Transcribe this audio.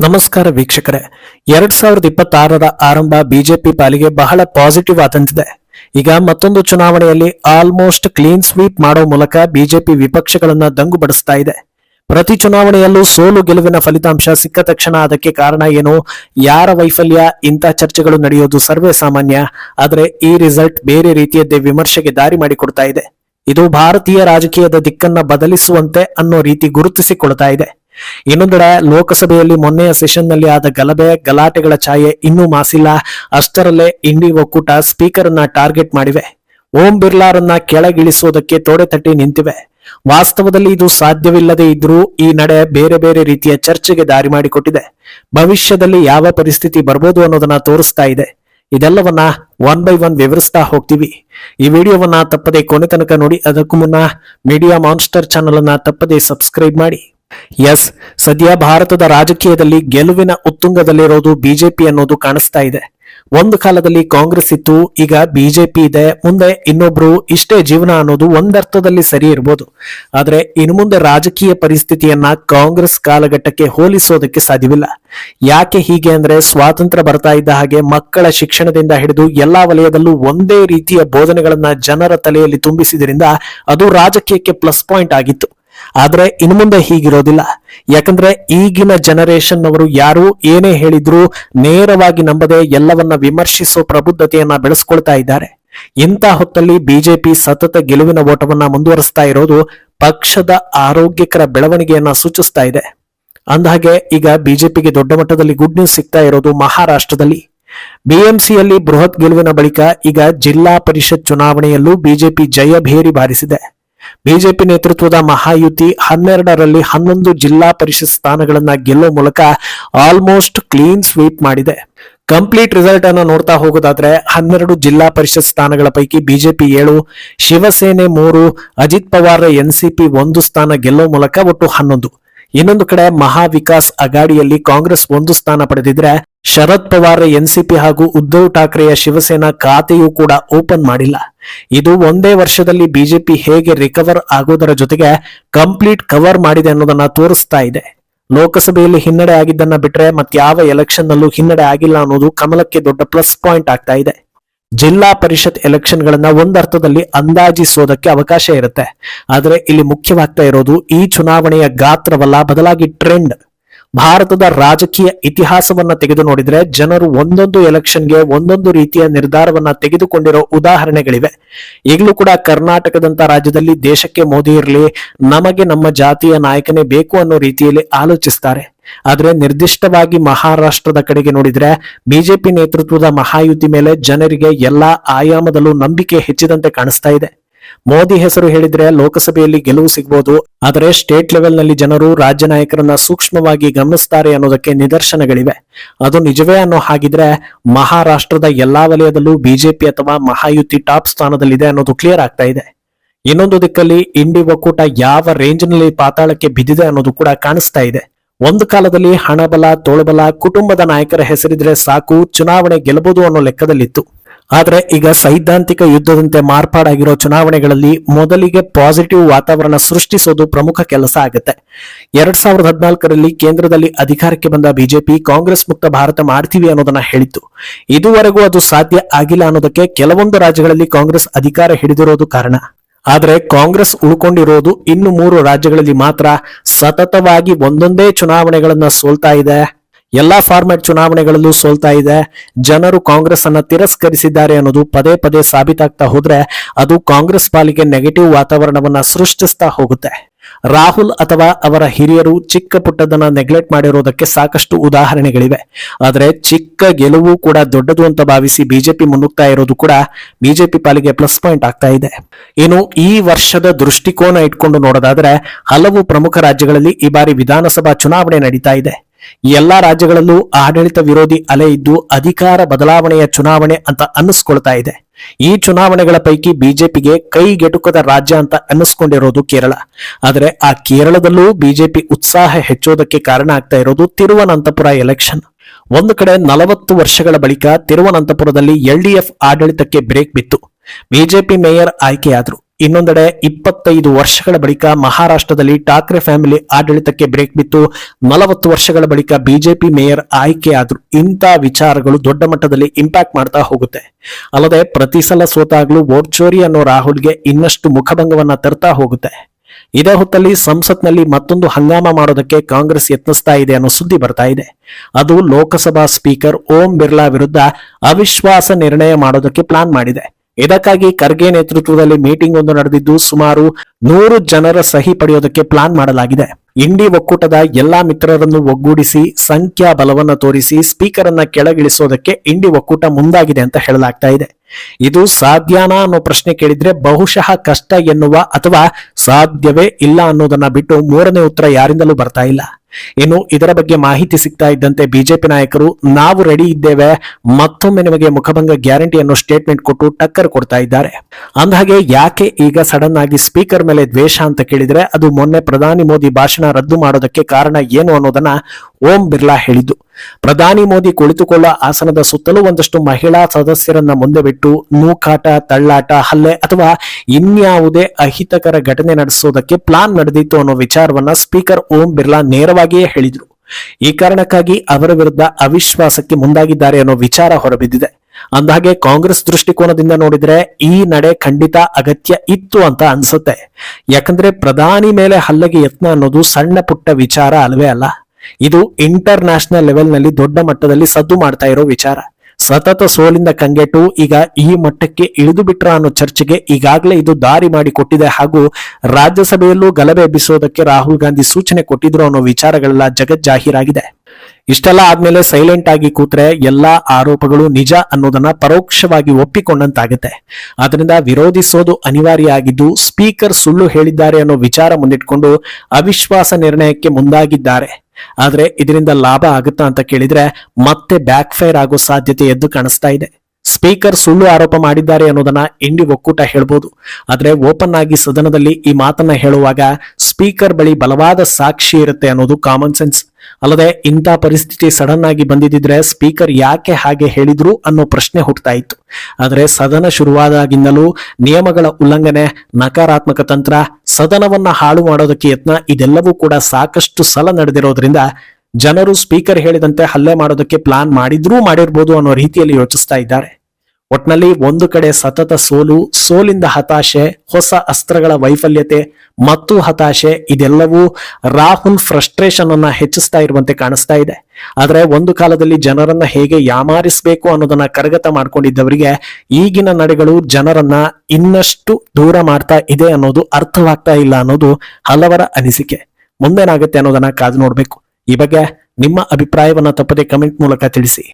ನಮಸ್ಕಾರ ವೀಕ್ಷಕರೇ. ಎರಡ್ ಸಾವಿರದ ಇಪ್ಪತ್ತಾರರ ಆರಂಭ ಬಿಜೆಪಿ ಪಾಲಿಗೆ ಬಹಳ ಪಾಸಿಟಿವ್ ಆದಂತಿದೆ. ಈಗ ಮತ್ತೊಂದು ಚುನಾವಣೆಯಲ್ಲಿ ಆಲ್ಮೋಸ್ಟ್ ಕ್ಲೀನ್ ಸ್ವೀಪ್ ಮಾಡೋ ಮೂಲಕ ಬಿಜೆಪಿ ವಿಪಕ್ಷಗಳನ್ನ ದಂಗುಬಡಿಸ್ತಾ ಇದೆ. ಪ್ರತಿ ಚುನಾವಣೆಯಲ್ಲೂ ಸೋಲು ಗೆಲುವಿನ ಫಲಿತಾಂಶ ಸಿಕ್ಕ ತಕ್ಷಣ ಅದಕ್ಕೆ ಕಾರಣ ಏನು? ಯಾರ ವೈಫಲ್ಯ? ಇಂಥ ಚರ್ಚೆಗಳು ನಡೆಯೋದು ಸರ್ವೇ ಸಾಮಾನ್ಯ. ಆದರೆ ಈ ರಿಸಲ್ಟ್ ಬೇರೆ ರೀತಿಯದ್ದೇ ವಿಮರ್ಶೆಗೆ ದಾರಿ ಮಾಡಿಕೊಡ್ತಾ ಇದೆ. ಇದು ಭಾರತೀಯ ರಾಜಕೀಯದ ದಿಕ್ಕನ್ನ ಬದಲಿಸುವಂತೆ ಅನ್ನೋ ರೀತಿ ಗುರುತಿಸಿಕೊಳ್ತಾ ಇದೆ. ಇನ್ನೊಂದೆಡೆ ಲೋಕಸಭೆಯಲ್ಲಿ ಮೊನ್ನೆಯ ಸೆಷನ್ನಲ್ಲಿ ಆದ ಗಲಭೆ, ಗಲಾಟೆಗಳ ಛಾಯೆ ಇನ್ನೂ ಮಾಸಿಲ್ಲ. ಅಷ್ಟರಲ್ಲೇ ಇಂಡಿ ಒಕ್ಕೂಟ ಸ್ಪೀಕರ್ ಅನ್ನ ಟಾರ್ಗೆಟ್ ಮಾಡಿವೆ. ಓಂ ಬಿರ್ಲಾರನ್ನ ಕೆಳಗಿಳಿಸುವುದಕ್ಕೆ ತೋಡೆ ತಟ್ಟಿ ನಿಂತಿವೆ. ವಾಸ್ತವದಲ್ಲಿ ಇದು ಸಾಧ್ಯವಿಲ್ಲದೆ ಇದ್ರೂ ಈ ನಡೆ ಬೇರೆ ಬೇರೆ ರೀತಿಯ ಚರ್ಚೆಗೆ ದಾರಿ ಮಾಡಿಕೊಟ್ಟಿದೆ. ಭವಿಷ್ಯದಲ್ಲಿ ಯಾವ ಪರಿಸ್ಥಿತಿ ಬರ್ಬೋದು ಅನ್ನೋದನ್ನ ತೋರಿಸ್ತಾ ಇದೆ. ಇದೆಲ್ಲವನ್ನ ಒನ್ ಬೈ ಒನ್ ವಿವರಿಸ್ತಾ ಹೋಗ್ತೀವಿ. ಈ ವಿಡಿಯೋವನ್ನ ತಪ್ಪದೆ ಕೊನೆ ತನಕ ನೋಡಿ, ಅದಕ್ಕೂ ಮುನ್ನ ಮೀಡಿಯಾ ಮಾನ್ಸ್ಟರ್ ಚಾನಲ್ ಅನ್ನ ತಪ್ಪದೆ ಸಬ್ಸ್ಕ್ರೈಬ್ ಮಾಡಿ. ಎಸ್ ಸದ್ಯ ಭಾರತದ ರಾಜಕೀಯದಲ್ಲಿ ಗೆಲುವಿನ ಉತ್ತುಂಗದಲ್ಲಿರೋದು ಬಿಜೆಪಿ ಅನ್ನೋದು ಕಾಣಿಸ್ತಾ ಇದೆ. ಒಂದು ಕಾಲದಲ್ಲಿ ಕಾಂಗ್ರೆಸ್ ಇತ್ತು, ಈಗ ಬಿಜೆಪಿ ಇದೆ. ಮುಂದೆ ಇನ್ನೊಬ್ರು ಇಷ್ಟೇ ಜೀವನ ಅನ್ನೋದು ಒಂದರ್ಥದಲ್ಲಿ ಸರಿ ಇರ್ಬೋದು. ಆದ್ರೆ ಇನ್ನು ಮುಂದೆ ರಾಜಕೀಯ ಪರಿಸ್ಥಿತಿಯನ್ನ ಕಾಂಗ್ರೆಸ್ ಕಾಲಘಟ್ಟಕ್ಕೆ ಹೋಲಿಸೋದಕ್ಕೆ ಸಾಧ್ಯವಿಲ್ಲ. ಯಾಕೆ ಹೀಗೆ ಅಂದ್ರೆ ಸ್ವಾತಂತ್ರ್ಯ ಬರ್ತಾ ಇದ್ದ ಹಾಗೆ ಮಕ್ಕಳ ಶಿಕ್ಷಣದಿಂದ ಹಿಡಿದು ಎಲ್ಲಾ ವಲಯದಲ್ಲೂ ಒಂದೇ ರೀತಿಯ ಬೋಧನೆಗಳನ್ನ ಜನರ ತಲೆಯಲ್ಲಿ ತುಂಬಿಸಿದ್ರಿಂದ ಅದು ರಾಜಕೀಯಕ್ಕೆ ಪ್ಲಸ್ ಪಾಯಿಂಟ್ ಆಗಿತ್ತು. ಆದ್ರೆ ಇನ್ನು ಮುಂದೆ ಹೀಗಿರೋದಿಲ್ಲ. ಯಾಕಂದ್ರೆ ಈಗಿನ ಜನರೇಷನ್ ಅವರು ಯಾರು ಏನೇ ಹೇಳಿದ್ರು ನೇರವಾಗಿ ನಂಬದೆ ಎಲ್ಲವನ್ನ ವಿಮರ್ಶಿಸೋ ಪ್ರಬುದ್ಧತೆಯನ್ನ ಬೆಳೆಸ್ಕೊಳ್ತಾ ಇದ್ದಾರೆ. ಇಂಥ ಹೊತ್ತಲ್ಲಿ ಬಿಜೆಪಿ ಸತತ ಗೆಲುವಿನ ಓಟವನ್ನ ಮುಂದುವರಿಸ್ತಾ ಇರೋದು ಪಕ್ಷದ ಆರೋಗ್ಯಕರ ಬೆಳವಣಿಗೆಯನ್ನ ಸೂಚಿಸ್ತಾ ಇದೆ. ಅಂದಹಾಗೆ ಈಗ ಬಿಜೆಪಿಗೆ ದೊಡ್ಡ ಮಟ್ಟದಲ್ಲಿ ಗುಡ್ ನ್ಯೂಸ್ ಸಿಗ್ತಾ ಇರೋದು ಮಹಾರಾಷ್ಟ್ರದಲ್ಲಿ. ಬಿಎಂಸಿಯಲ್ಲಿ ಬೃಹತ್ ಗೆಲುವಿನ ಬಳಿಕ ಈಗ ಜಿಲ್ಲಾ ಪರಿಷತ್ ಚುನಾವಣೆಯಲ್ಲೂ ಬಿಜೆಪಿ ಜಯಭೇರಿ ಬಾರಿಸಿದೆ. ಬಿಜೆಪಿ ನೇತೃತ್ವದ ಮಹಾಯುತಿ ಹನ್ನೆರಡರಲ್ಲಿ ಹನ್ನೊಂದು ಜಿಲ್ಲಾ ಪರಿಷತ್ ಸ್ಥಾನಗಳನ್ನ ಗೆಲ್ಲುವ ಮೂಲಕ ಆಲ್ಮೋಸ್ಟ್ ಕ್ಲೀನ್ ಸ್ವೀಪ್ ಮಾಡಿದೆ. ಕಂಪ್ಲೀಟ್ ರಿಸಲ್ಟ್ ಅನ್ನ ನೋಡ್ತಾ ಹೋಗೋದಾದ್ರೆ ಹನ್ನೆರಡು ಜಿಲ್ಲಾ ಪರಿಷತ್ ಸ್ಥಾನಗಳ ಪೈಕಿ ಬಿಜೆಪಿ ಏಳು, ಶಿವಸೇನೆ ಮೂರು, ಅಜಿತ್ ಪವಾರ್, ಎನ್ಸಿಪಿ ಒಂದು ಸ್ಥಾನ ಗೆಲ್ಲುವ ಮೂಲಕ ಒಟ್ಟು ಹನ್ನೊಂದು. ಇನ್ನೊಂದು ಕಡೆ ಮಹಾವಿಕಾಸ್ ಅಗಾಡಿಯಲ್ಲಿ ಕಾಂಗ್ರೆಸ್ ಒಂದು ಸ್ಥಾನ ಪಡೆದಿದ್ರೆ ಶರದ್ ಪವಾರ್, ಎನ್ಸಿಪಿ ಹಾಗೂ ಉದ್ಧವ್ ಠಾಕ್ರೆಯ ಶಿವಸೇನಾ ಖಾತೆಯೂ ಕೂಡ ಓಪನ್ ಮಾಡಿಲ್ಲ. ಇದು ಒಂದೇ ವರ್ಷದಲ್ಲಿ ಬಿಜೆಪಿ ಹೇಗೆ ರಿಕವರ್ ಆಗೋದರ ಜೊತೆಗೆ ಕಂಪ್ಲೀಟ್ ಕವರ್ ಮಾಡಿದೆ ಅನ್ನೋದನ್ನ ತೋರಿಸ್ತಾ ಇದೆ. ಲೋಕಸಭೆಯಲ್ಲಿ ಹಿನ್ನಡೆ ಆಗಿದ್ದನ್ನ ಬಿಟ್ರೆ ಮತ್ಯಾವ ಎಲೆಕ್ಷನ್ ನಲ್ಲೂ ಹಿನ್ನಡೆ ಆಗಿಲ್ಲ ಅನ್ನೋದು ಕಮಲಕ್ಕೆ ದೊಡ್ಡ ಪ್ಲಸ್ ಪಾಯಿಂಟ್ ಆಗ್ತಾ ಇದೆ. ಜಿಲ್ಲಾ ಪರಿಷತ್ ಎಲೆಕ್ಷನ್ ಗಳನ್ನ ಒಂದರ್ಥದಲ್ಲಿ ಅಂದಾಜಿಸೋದಕ್ಕೆ ಅವಕಾಶ ಇರುತ್ತೆ. ಆದರೆ ಇಲ್ಲಿ ಮುಖ್ಯವಾಗ್ತಾ ಇರೋದು ಈ ಚುನಾವಣೆಯ ಗಾತ್ರವಲ್ಲ, ಬದಲಾಗಿ ಟ್ರೆಂಡ್. ಭಾರತದ ರಾಜಕೀಯ ಇತಿಹಾಸವನ್ನ ತೆಗೆದು ನೋಡಿದ್ರೆ ಜನರು ಒಂದೊಂದು ಎಲೆಕ್ಷನ್ಗೆ ಒಂದೊಂದು ರೀತಿಯ ನಿರ್ಧಾರವನ್ನ ತೆಗೆದುಕೊಂಡಿರೋ ಉದಾಹರಣೆಗಳಿವೆ. ಈಗಲೂ ಕೂಡ ಕರ್ನಾಟಕದಂತ ರಾಜ್ಯದಲ್ಲಿ ದೇಶಕ್ಕೆ ಮೋದಿ ಇರಲಿ, ನಮಗೆ ನಮ್ಮ ಜಾತಿಯ ನಾಯಕನೇ ಬೇಕು ಅನ್ನೋ ರೀತಿಯಲ್ಲಿ ಆಲೋಚಿಸ್ತಾರೆ. ಆದ್ರೆ ನಿರ್ದಿಷ್ಟವಾಗಿ ಮಹಾರಾಷ್ಟ್ರದ ಕಡೆಗೆ ನೋಡಿದ್ರೆ ಬಿಜೆಪಿ ನೇತೃತ್ವದ ಮಹಾಯುತಿ ಮೇಲೆ ಜನರಿಗೆ ಎಲ್ಲಾ ಆಯಾಮದಲ್ಲೂ ನಂಬಿಕೆ ಹೆಚ್ಚಿದಂತೆ ಕಾಣಿಸ್ತಾ ಇದೆ. ಮೋದಿ ಹೆಸರು ಹೇಳಿದ್ರೆ ಲೋಕಸಭೆಯಲ್ಲಿ ಗೆಲುವು ಸಿಗಬಹುದು ಆದರೆ ಸ್ಟೇಟ್ ಲೆವೆಲ್ನಲ್ಲಿ ಜನರು ರಾಜ್ಯ ನಾಯಕರನ್ನ ಸೂಕ್ಷ್ಮವಾಗಿ ಗಮನಿಸ್ತಾರೆ ಅನ್ನೋದಕ್ಕೆ ನಿದರ್ಶನಗಳಿವೆ. ಅದು ನಿಜವೇ ಅನ್ನೋ ಹಾಗಿದ್ರೆ ಮಹಾರಾಷ್ಟ್ರದ ಎಲ್ಲಾ ವಲಯದಲ್ಲೂ ಬಿಜೆಪಿ ಅಥವಾ ಮಹಾಯುತಿ ಟಾಪ್ ಸ್ಥಾನದಲ್ಲಿದೆ ಅನ್ನೋದು ಕ್ಲಿಯರ್ ಆಗ್ತಾ ಇದೆ. ಇನ್ನೊಂದು ದಿಕ್ಕಲ್ಲಿ ಇಂಡಿ ಒಕ್ಕೂಟ ಯಾವ ರೇಂಜ್ನಲ್ಲಿ ಪಾತಾಳಕ್ಕೆ ಬಿದ್ದಿದೆ ಅನ್ನೋದು ಕೂಡ ಕಾಣಿಸ್ತಾ ಇದೆ. ಒಂದು ಕಾಲದಲ್ಲಿ ಹಣಬಲ, ತೋಳಬಲ, ಕುಟುಂಬದ ನಾಯಕರ ಹೆಸರಿದ್ರೆ ಸಾಕು, ಚುನಾವಣೆ ಗೆಲ್ಲಬಹುದು ಅನ್ನೋ ಲೆಕ್ಕದಲ್ಲಿತ್ತು. ಆದ್ರೆ ಈಗ ಸೈದ್ಧಾಂತಿಕ ಯುದ್ಧದಂತೆ ಮಾರ್ಪಾಡಾಗಿರೋ ಚುನಾವಣೆಗಳಲ್ಲಿ ಮೊದಲಿಗೆ ಪಾಸಿಟಿವ್ ವಾತಾವರಣ ಸೃಷ್ಟಿಸೋದು ಪ್ರಮುಖ ಕೆಲಸ ಆಗುತ್ತೆ. ಎರಡ್ ಸಾವಿರದ ಹದಿನಾಲ್ಕರಲ್ಲಿ ಕೇಂದ್ರದಲ್ಲಿ ಅಧಿಕಾರಕ್ಕೆ ಬಂದ ಬಿಜೆಪಿ ಕಾಂಗ್ರೆಸ್ ಮುಕ್ತ ಭಾರತ ಮಾಡ್ತೀವಿ ಅನ್ನೋದನ್ನ ಹೇಳಿತ್ತು. ಇದುವರೆಗೂ ಅದು ಸಾಧ್ಯ ಆಗಿಲ್ಲ ಅನ್ನೋದಕ್ಕೆ ಕೆಲವೊಂದು ರಾಜ್ಯಗಳಲ್ಲಿ ಕಾಂಗ್ರೆಸ್ ಅಧಿಕಾರ ಹಿಡಿದಿರೋದು ಕಾರಣ. ಆದರೆ ಕಾಂಗ್ರೆಸ್ ಉಳ್ಕೊಂಡಿರೋದು ಇನ್ನು ಮೂರು ರಾಜ್ಯಗಳಲ್ಲಿ ಮಾತ್ರ ಸತತವಾಗಿ ಒಂದೊಂದೇ ಚುನಾವಣೆಗಳನ್ನ ಸೋಲ್ತಾ ಇದೆ. ಎಲ್ಲಾ ಫಾರ್ಮ್ಯಾಟ್ ಚುನಾವಣೆಗಳಲ್ಲೂ ಸೋಲ್ತಾ ಇದೆ. ಜನರು ಕಾಂಗ್ರೆಸ್ ಅನ್ನ ತಿರಸ್ಕರಿಸಿದ್ದಾರೆ ಅನ್ನೋದು ಪದೇ ಪದೇ ಸಾಬೀತಾಗ್ತಾ ಹೋದ್ರೆ ಅದು ಕಾಂಗ್ರೆಸ್ ಪಾಲಿಗೆ ನೆಗೆಟಿವ್ ವಾತಾವರಣವನ್ನ ಸೃಷ್ಟಿಸ್ತಾ ಹೋಗುತ್ತೆ. ರಾಹುಲ್ ಅಥವಾ ಅವರ ಹಿರಿಯರು ಚಿಕ್ಕ ಪುಟ್ಟದನ್ನ ನೆಗ್ಲೆಕ್ಟ್ ಮಾಡಿರೋದಕ್ಕೆ ಸಾಕಷ್ಟು ಉದಾಹರಣೆಗಳಿವೆ. ಆದ್ರೆ ಚಿಕ್ಕ ಗೆಲುವು ಕೂಡ ದೊಡ್ಡದು ಅಂತ ಭಾವಿಸಿ ಬಿಜೆಪಿ ಮುನ್ನುಗ್ತಾ ಇರೋದು ಕೂಡ ಬಿಜೆಪಿ ಪಾಲಿಗೆ ಪ್ಲಸ್ ಪಾಯಿಂಟ್ ಆಗ್ತಾ ಇದೆ. ಇನ್ನು ಈ ವರ್ಷದ ದೃಷ್ಟಿಕೋನ ಇಟ್ಕೊಂಡು ನೋಡೋದಾದ್ರೆ ಹಲವು ಪ್ರಮುಖ ರಾಜ್ಯಗಳಲ್ಲಿ ಈ ಬಾರಿ ವಿಧಾನಸಭಾ ಚುನಾವಣೆ ನಡೀತಾ ಇದೆ. ಎಲ್ಲಾ ರಾಜ್ಯಗಳಲ್ಲೂ ಆಡಳಿತ ವಿರೋಧಿ ಅಲೆ ಇದ್ದು ಅಧಿಕಾರ ಬದಲಾವಣೆಯ ಚುನಾವಣೆ ಅಂತ ಅನ್ನಿಸ್ಕೊಳ್ತಾ ಇದೆ. ಈ ಚುನಾವಣೆಗಳ ಪೈಕಿ ಬಿಜೆಪಿಗೆ ಕೈಗೆಟುಕದ ರಾಜ್ಯ ಅಂತ ಅನ್ನಿಸ್ಕೊಂಡಿರೋದು ಕೇರಳ. ಆದರೆ ಆ ಕೇರಳದಲ್ಲೂ ಬಿಜೆಪಿ ಉತ್ಸಾಹ ಹೆಚ್ಚೋದಕ್ಕೆ ಕಾರಣ ಆಗ್ತಾ ಇರೋದು ತಿರುವನಂತಪುರ ಎಲೆಕ್ಷನ್. ಒಂದು ಕಡೆ ನಲವತ್ತು ವರ್ಷಗಳ ಬಳಿಕ ತಿರುವನಂತಪುರದಲ್ಲಿ ಎಲ್ಡಿಎಫ್ ಆಡಳಿತಕ್ಕೆ ಬ್ರೇಕ್ ಬಿತ್ತು. ಬಿಜೆಪಿ ಮೇಯರ್ ಆಯ್ಕೆಯಾದ್ರು. ಇನ್ನೊಂದೆಡೆ ಇಪ್ಪತ್ತೈದು ವರ್ಷಗಳ ಬಳಿಕ ಮಹಾರಾಷ್ಟ್ರದಲ್ಲಿ ಠಾಕ್ರೆ ಫ್ಯಾಮಿಲಿ ಆಡಳಿತಕ್ಕೆ ಬ್ರೇಕ್ ಬಿತ್ತು. ನಲವತ್ತು ವರ್ಷಗಳ ಬಳಿಕ ಬಿಜೆಪಿ ಮೇಯರ್ ಆಯ್ಕೆಯಾದ್ರು. ಇಂಥ ವಿಚಾರಗಳು ದೊಡ್ಡ ಮಟ್ಟದಲ್ಲಿ ಇಂಪ್ಯಾಕ್ಟ್ ಮಾಡ್ತಾ ಹೋಗುತ್ತೆ. ಅಲ್ಲದೆ ಪ್ರತಿ ಸಲ ಸೋತಾಗ್ಲೂ ವೋಟ್ ಅನ್ನೋ ರಾಹುಲ್ಗೆ ಇನ್ನಷ್ಟು ಮುಖಭಂಗವನ್ನ ತರ್ತಾ ಹೋಗುತ್ತೆ. ಇದೇ ಹೊತ್ತಲ್ಲಿ ಸಂಸತ್ನಲ್ಲಿ ಮತ್ತೊಂದು ಹಂಗಾಮ ಮಾಡೋದಕ್ಕೆ ಕಾಂಗ್ರೆಸ್ ಯತ್ನಿಸ್ತಾ ಇದೆ ಅನ್ನೋ ಸುದ್ದಿ ಬರ್ತಾ ಇದೆ. ಅದು ಲೋಕಸಭಾ ಸ್ಪೀಕರ್ ಓಂ ಬಿರ್ಲಾ ವಿರುದ್ಧ ಅವಿಶ್ವಾಸ ನಿರ್ಣಯ ಮಾಡೋದಕ್ಕೆ ಪ್ಲಾನ್ ಮಾಡಿದೆ. ಇದಕ್ಕಾಗಿ ಖರ್ಗೆ ನೇತೃತ್ವದಲ್ಲಿ ಮೀಟಿಂಗ್ ಒಂದು ನಡೆದಿದ್ದು ಸುಮಾರು ನೂರು ಜನರ ಸಹಿ ಪಡೆಯೋದಕ್ಕೆ ಪ್ಲಾನ್ ಮಾಡಲಾಗಿದೆ. ಇಂಡಿ ಒಕ್ಕೂಟದ ಎಲ್ಲಾ ಮಿತ್ರರನ್ನು ಒಗ್ಗೂಡಿಸಿ, ಸಂಖ್ಯಾ ಬಲವನ್ನು ತೋರಿಸಿ ಸ್ಪೀಕರ್ ಅನ್ನ ಕೆಳಗಿಳಿಸೋದಕ್ಕೆ ಇಂಡಿ ಒಕ್ಕೂಟ ಮುಂದಾಗಿದೆ ಅಂತ ಹೇಳಲಾಗ್ತಾ ಇದೆ. ಇದು ಸಾಧ್ಯನಾ ಅನ್ನೋ ಪ್ರಶ್ನೆ ಕೇಳಿದ್ರೆ ಬಹುಶಃ ಕಷ್ಟ ಎನ್ನುವ ಅಥವಾ ಸಾಧ್ಯವೇ ಇಲ್ಲ ಅನ್ನೋದನ್ನ ಬಿಟ್ಟು ಮೂರನೇ ಉತ್ತರ ಯಾರಿಂದಲೂ ಬರ್ತಾ ಇಲ್ಲ. ಇನ್ನು ಇದರ ಬಗ್ಗೆ ಮಾಹಿತಿ ಸಿಗ್ತಾ ಇದ್ದಂತೆ ಬಿಜೆಪಿ ನಾಯಕರು, ನಾವು ರೆಡಿ ಇದ್ದೇವೆ, ಮತ್ತೊಮ್ಮೆ ನಿಮಗೆ ಮುಖಭಂಗ ಗ್ಯಾರಂಟಿ ಅನ್ನೋ ಸ್ಟೇಟ್ಮೆಂಟ್ ಕೊಟ್ಟು ಟಕ್ಕರ್ ಕೊಡ್ತಾ ಇದ್ದಾರೆ. ಅಂದಹಾಗೆ, ಯಾಕೆ ಈಗ ಸಡನ್ ಆಗಿ ಸ್ಪೀಕರ್ ಮೇಲೆ ದ್ವೇಷ ಅಂತ ಕೇಳಿದ್ರೆ, ಅದು ಮೊನ್ನೆ ಪ್ರಧಾನಿ ಮೋದಿ ಭಾಷಣ ರದ್ದು ಮಾಡೋದಕ್ಕೆ ಕಾರಣ ಏನು ಅನ್ನೋದನ್ನ ಓಂ ಬಿರ್ಲಾ ಹೇಳಿದ್ದು. ಪ್ರಧಾನಿ ಮೋದಿ ಕುಳಿತುಕೊಳ್ಳುವ ಆಸನದ ಸುತ್ತಲೂ ಒಂದಷ್ಟು ಮಹಿಳಾ ಸದಸ್ಯರನ್ನ ಮುಂದೆ ಬಿಟ್ಟು ನೂಕಾಟ, ತಳ್ಳಾಟ, ಹಲ್ಲೆ ಅಥವಾ ಇನ್ಯಾವುದೇ ಅಹಿತಕರ ಘಟನೆ ನಡೆಸೋದಕ್ಕೆ ಪ್ಲಾನ್ ನಡೆದಿತ್ತು ಅನ್ನೋ ವಿಚಾರವನ್ನ ಸ್ಪೀಕರ್ ಓಂ ಬಿರ್ಲಾ ನೇರವಾಗಿಯೇ ಹೇಳಿದ್ರು. ಈ ಕಾರಣಕ್ಕಾಗಿ ಅವರ ವಿರುದ್ಧ ಅವಿಶ್ವಾಸಕ್ಕೆ ಮುಂದಾಗಿದ್ದಾರೆ ಅನ್ನೋ ವಿಚಾರ ಹೊರಬಿದ್ದಿದೆ. ಅಂದಹಾಗೆ ಕಾಂಗ್ರೆಸ್ ದೃಷ್ಟಿಕೋನದಿಂದ ನೋಡಿದ್ರೆ ಈ ನಡೆ ಖಂಡಿತ ಅಗತ್ಯ ಇತ್ತು ಅಂತ ಅನ್ಸುತ್ತೆ. ಯಾಕಂದ್ರೆ ಪ್ರಧಾನಿ ಮೇಲೆ ಹಲ್ಲೆಗೆ ಯತ್ನ ಅನ್ನೋದು ಸಣ್ಣ ಪುಟ್ಟ ವಿಚಾರ ಅಲ್ವೇ ಅಲ್ಲ. ಇದು ಇಂಟರ್ ನ್ಯಾಷನಲ್ ಲೆವೆಲ್ನಲ್ಲಿ ದೊಡ್ಡ ಮಟ್ಟದಲ್ಲಿ ಸದ್ದು ಮಾಡ್ತಾ ಇರೋ ವಿಚಾರ. ಸತತ ಸೋಲಿಂದ ಕಂಗೆಟ್ಟು ಈಗ ಈ ಮಟ್ಟಕ್ಕೆ ಇಳಿದು ಬಿಟ್ರ ಅನ್ನೋ ಚರ್ಚೆಗೆ ಈಗಾಗಲೇ ಇದು ದಾರಿ ಮಾಡಿ ಕೊಟ್ಟಿದೆ ಹಾಗೂ ರಾಜ್ಯಸಭೆಯಲ್ಲೂ ಗಲಭೆ ಎಬ್ಬಿಸೋದಕ್ಕೆ ರಾಹುಲ್ ಗಾಂಧಿ ಸೂಚನೆ ಕೊಟ್ಟಿದ್ರು ಅನ್ನೋ ವಿಚಾರಗಳೆಲ್ಲ ಜಗಜ್ಜಾಹೀರಾಗಿದೆ. ಇಷ್ಟೆಲ್ಲ ಆದ್ಮೇಲೆ ಸೈಲೆಂಟ್ ಆಗಿ ಕೂತ್ರೆ ಎಲ್ಲಾ ಆರೋಪಗಳು ನಿಜ ಅನ್ನೋದನ್ನ ಪರೋಕ್ಷವಾಗಿ ಒಪ್ಪಿಕೊಂಡಂತಾಗುತ್ತೆ. ಆದ್ರಿಂದ ವಿರೋಧಿಸೋದು ಅನಿವಾರ್ಯ ಆಗಿದ್ದು ಸ್ಪೀಕರ್ ಸುಳ್ಳು ಹೇಳಿದ್ದಾರೆ ಅನ್ನೋ ವಿಚಾರ ಮುಂದಿಟ್ಕೊಂಡು ಅವಿಶ್ವಾಸ ನಿರ್ಣಯಕ್ಕೆ ಮುಂದಾಗಿದ್ದಾರೆ. ಆದ್ರೆ ಇದರಿಂದ ಲಾಭ ಆಗುತ್ತಾ ಅಂತ ಕೇಳಿದ್ರೆ ಮತ್ತೆ ಬ್ಯಾಕ್ ಫೈರ್ ಆಗೋ ಸಾಧ್ಯತೆ ಎದ್ದು ಕಾಣಿಸ್ತಾ ಇದೆ. ಸ್ಪೀಕರ್ ಸುಳ್ಳು ಆರೋಪ ಮಾಡಿದ್ದಾರೆ ಅನ್ನೋದನ್ನ ಇಂಡಿ ಒಕ್ಕೂಟ ಹೇಳ್ಬೋದು. ಆದರೆ ಓಪನ್ ಆಗಿ ಸದನದಲ್ಲಿ ಈ ಮಾತನ್ನ ಹೇಳುವಾಗ ಸ್ಪೀಕರ್ ಬಳಿ ಬಲವಾದ ಸಾಕ್ಷಿ ಇರುತ್ತೆ ಅನ್ನೋದು ಕಾಮನ್ ಸೆನ್ಸ್. ಅಲ್ಲದೆ ಇಂಥ ಪರಿಸ್ಥಿತಿ ಸಡನ್ ಆಗಿ ಬಂದಿದ್ದಿದ್ರೆ ಸ್ಪೀಕರ್ ಯಾಕೆ ಹಾಗೆ ಹೇಳಿದ್ರು ಅನ್ನೋ ಪ್ರಶ್ನೆ ಹುಟ್ಟುತ್ತಾ ಇತ್ತು. ಆದರೆ ಸದನ ಶುರುವಾದಾಗಿಂದಲೂ ನಿಯಮಗಳ ಉಲ್ಲಂಘನೆ, ನಕಾರಾತ್ಮಕ ತಂತ್ರ, ಸದನವನ್ನ ಹಾಳು ಮಾಡೋದಕ್ಕೆ ಯತ್ನ ಇದೆಲ್ಲವೂ ಕೂಡ ಸಾಕಷ್ಟು ಸಲ ನಡೆದಿರೋದ್ರಿಂದ ಜನರು ಸ್ಪೀಕರ್ ಹೇಳಿದಂತೆ ಹಲ್ಲೆ ಮಾಡೋದಕ್ಕೆ ಪ್ಲಾನ್ ಮಾಡಿದ್ರೂ ಮಾಡಿರ್ಬೋದು ಅನ್ನೋ ರೀತಿಯಲ್ಲಿ ಯೋಚಿಸ್ತಾ ಇದ್ದಾರೆ. ಒಟ್ನಲ್ಲಿ ಒಂದು ಕಡೆ ಸತತ ಸೋಲು, ಸೋಲಿಂದ ಹತಾಶೆ, ಹೊಸ ಅಸ್ತ್ರಗಳ ವೈಫಲ್ಯತೆ ಮತ್ತು ಹತಾಶೆ, ಇದೆಲ್ಲವೂ ರಾಹುಲ್ ಫ್ರಸ್ಟ್ರೇಷನ್ ಅನ್ನ ಹೆಚ್ಚಿಸ್ತಾ ಇರುವಂತೆ ಕಾಣಿಸ್ತಾ ಇದೆ. ಆದರೆ ಒಂದು ಕಾಲದಲ್ಲಿ ಜನರನ್ನ ಹೇಗೆ ಯಾಮಾರಿಸಬೇಕು ಅನ್ನೋದನ್ನ ಕರಗತ ಮಾಡ್ಕೊಂಡಿದ್ದವರಿಗೆ ಈಗಿನ ನಡೆಗಳು ಜನರನ್ನ ಇನ್ನಷ್ಟು ದೂರ ಮಾಡ್ತಾ ಇದೆ ಅನ್ನೋದು ಅರ್ಥವಾಗ್ತಾ ಇಲ್ಲ ಅನ್ನೋದು ಹಲವರ ಅನಿಸಿಕೆ. ಮುಂದೇನಾಗುತ್ತೆ ಅನ್ನೋದನ್ನ ಕಾದು ನೋಡ್ಬೇಕು. ಈ ಬಗ್ಗೆ ನಿಮ್ಮ ಅಭಿಪ್ರಾಯವನ್ನು ತಪ್ಪದೆ ಕಮೆಂಟ್ ಮೂಲಕ ತಿಳಿಸಿ.